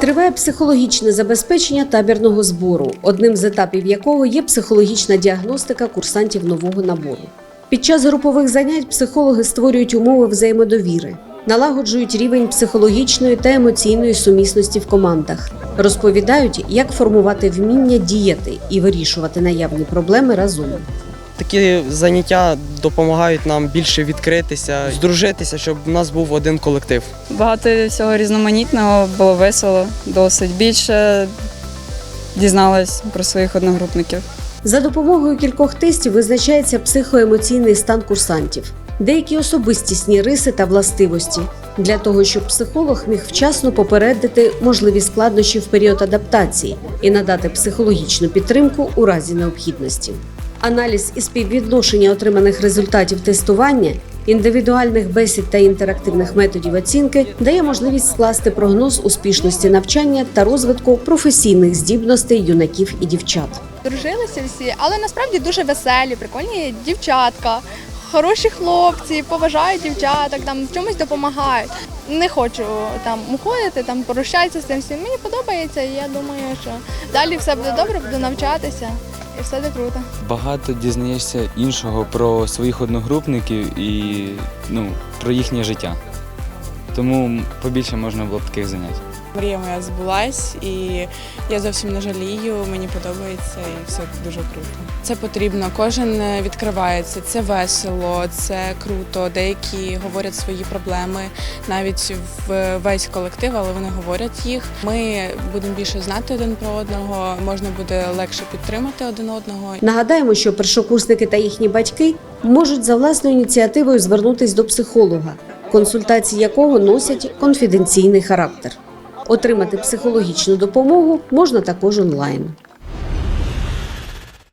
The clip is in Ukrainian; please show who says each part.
Speaker 1: Триває психологічне забезпечення табірного збору, одним з етапів якого є психологічна діагностика курсантів нового набору. Під час групових занять психологи створюють умови взаємодовіри, налагоджують рівень психологічної та емоційної сумісності в командах, розповідають, як формувати вміння діяти і вирішувати наявні проблеми разом.
Speaker 2: Такі заняття допомагають нам більше відкритися, здружитися, щоб у нас був один колектив.
Speaker 3: Багато всього різноманітного, було весело, досить більше дізналась про своїх одногрупників.
Speaker 1: За допомогою кількох тестів визначається психоемоційний стан курсантів, деякі особистісні риси та властивості для того, щоб психолог міг вчасно попередити можливі складнощі в період адаптації і надати психологічну підтримку у разі необхідності. Аналіз і співвідношення отриманих результатів тестування, індивідуальних бесід та інтерактивних методів оцінки дає можливість скласти прогноз успішності навчання та розвитку професійних здібностей юнаків і дівчат.
Speaker 4: Дружилися всі, але насправді дуже веселі, прикольні дівчатка, хороші хлопці, поважають дівчаток, там чомусь допомагають. Не хочу там уходити, там порощатися з цим всім. Мені подобається, і я думаю, що далі все буде добре, буду навчатися і все буде круто.
Speaker 5: Багато дізнаєшся іншого про своїх одногрупників і ну, про їхнє життя. Тому побільше можна було б таких занять.
Speaker 6: Мрія моя збулась, і я зовсім не жалію. Мені подобається і все дуже круто. Це потрібно. Кожен відкривається. Це весело, це круто. Деякі говорять свої проблеми навіть в весь колектив, але вони говорять їх. Ми будемо більше знати один про одного. Можна буде легше підтримати один одного.
Speaker 1: Нагадаємо, що першокурсники та їхні батьки можуть за власною ініціативою звернутись до психолога, консультації якого носять конфіденційний характер. Отримати психологічну допомогу можна також онлайн.